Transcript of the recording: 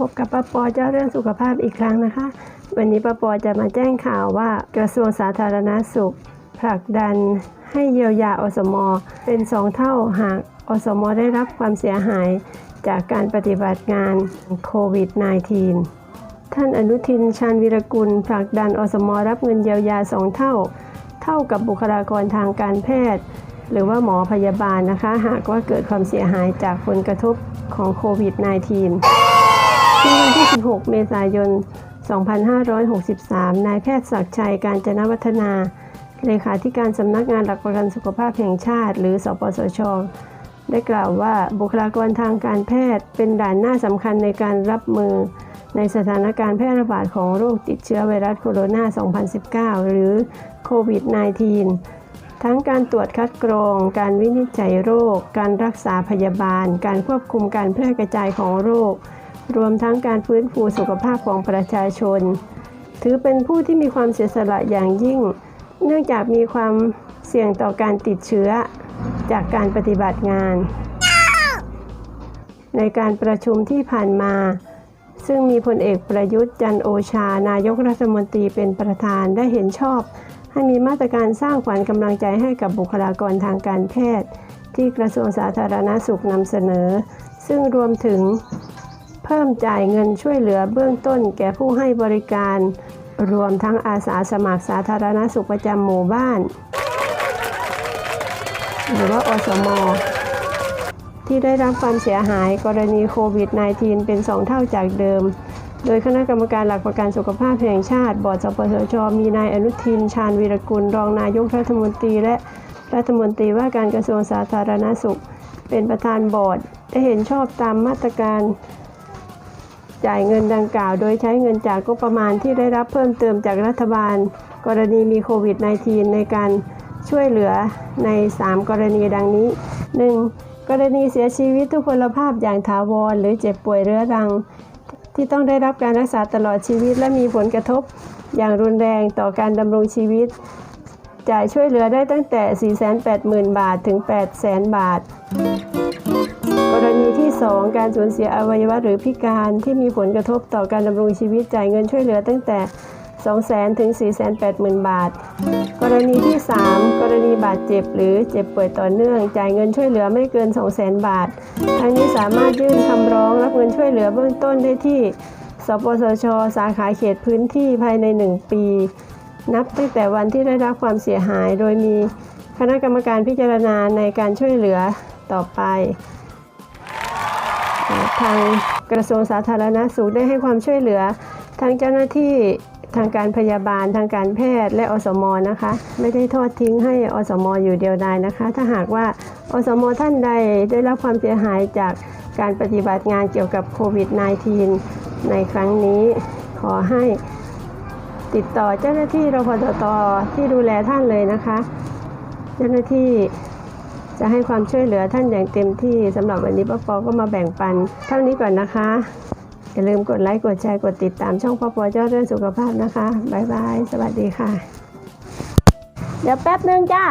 พบกับป้าปอเจ้าเรื่องสุขภาพอีกครั้งนะคะ วันนี้ป้าปอจะมาแจ้งข่าวว่ากระทรวงสาธารณาสุข ผลักดันให้เยียวยาอสมเป็นสองเท่าหากอสมได้รับความเสียหายจากการปฏิบัติงานโควิด -19 ท่านอนุทินชาญวิรกุล ผลักดันอสมรับเงินเยียวยาสองเท่า เท่ากับบุคลากรทางการแพทย์ หรือว่าหมอพยาบาลนะคะ หากว่าเกิดความเสียหายจากผลกระทบของโควิด -19 ในวันที่ 16 เมษายน 2563 นายแพทย์ศักชัยการจนวัฒนาเลขาธิการสำนักงานหลักประกันสุขภาพแห่งชาติ หรือ สปสช ได้กล่าวว่าบุคลากรทางการแพทย์เป็นด่านหน้าสำคัญในการรับมือ ในสถานการณ์แพร่ระบาดของโรคติดเชื้อไวรัสโคโรนา 2019 หรือโควิด -19 ทั้งการตรวจคัดกรอง การวินิจฉัยโรค การรักษาพยาบาล การควบคุมการแพร่กระจายของโรค รวมทั้งการฟื้นฟูสุขภาพของประชาชน ถือเป็นผู้ที่มีความเสียสละอย่างยิ่ง เนื่องจากมีความเสี่ยงต่อการติดเชื้อจากการปฏิบัติงาน ในการประชุมที่ผ่านมา ซึ่งมีพลเอกประยุทธ์จันโอชา นายกรัฐมนตรีเป็นประธานได้เห็นชอบ ให้มีมาตรการสร้างขวัญกำลังใจให้กับบุคลากรทางการแพทย์ ที่กระทรวงสาธารณาสุขนำเสนอ ซึ่งรวมถึง เพิ่มจ่ายเงินช่วยเหลือเบื้องต้นแก่ผู้ให้บริการ รวมทั้งอาสาสมัครสาธารณสุขประจำหมู่บ้าน หรือว่าอสมที่ได้รับความเสียหายกรณีโควิด -19 เป็น 2 เท่าจากเดิม โดยคณะกรรมการหลักประกันสุขภาพแห่งชาติ บอร์ดสปสช มีนายอนุทิน ชาญวีรกุล รองนายกรัฐมนตรี และรัฐมนตรีว่าการกระทรวงสาธารณสุข เป็นประธานบอร์ด ได้เห็นชอบตามมาตรการ จ่ายเงินดังกล่าว โดยใช้เงินจากงบประมาณที่ได้รับเพิ่มเติมจากรัฐบาล กรณีมีโควิด -19 ในการช่วยเหลือใน 3 กรณีดังนี้ 1. กรณีเสียชีวิตทุพพลภาพอย่างถาวร หรือเจ็บป่วยเรื้อรัง ที่ต้องได้รับการรักษาตลอดชีวิต และมีผลกระทบอย่างรุนแรงต่อการดำรงชีวิต จ่ายช่วยเหลือได้ตั้งแต่ 480,000 บาทถึง 800,000 บาท 2 การสูญเสียอวัยวะหรือพิการที่มีผลกระทบต่อการดำรงชีวิตจ่ายเงินช่วยเหลือตั้งแต่ 200,000 ถึง 480,000 บาท กรณีที่ 3 กรณีบาดเจ็บหรือเจ็บป่วยต่อเนื่อง จ่ายเงินช่วยเหลือไม่เกิน 200,000 บาท ทั้งนี้สามารถยื่นคำร้องรับเงินช่วยเหลือเบื้องต้นได้ที่ สปสช สาขาเขตพื้นที่ภายใน 1 ปี นับตั้งแต่วันที่ได้รับความเสียหาย โดยมีคณะกรรมการพิจารณาในการช่วยเหลือต่อไป ทางกระทรวงสาธารณสุขได้ให้ความช่วยเหลือทั้งเจ้าหน้าที่ทางการพยาบาลทางการแพทย์และอสมนะคะ ไม่ได้ทอดทิ้งให้อสมอยู่เดียวดายนะคะ ถ้าหากว่าอสมท่านใดได้รับความเสียหายจากการปฏิบัติงานเกี่ยวกับโควิด -19 ในครั้งนี้ขอให้ติดต่อเจ้าหน้าที่รพตตที่ดูแลท่านเลยนะคะ เจ้าหน้าที่ จะให้ความช่วยเหลือท่านอย่างเต็มที่สำหรับวันนี้ป้าปอก็มาแบ่งปัน เท่านี้ก่อนนะคะ อย่าลืมกดไลค์กดแชร์กดติดตามช่องป้าปอเจ้าเรื่องสุขภาพนะคะ บ๊ายบาย สวัสดีค่ะ เดี๋ยวแป๊บนึงจ้า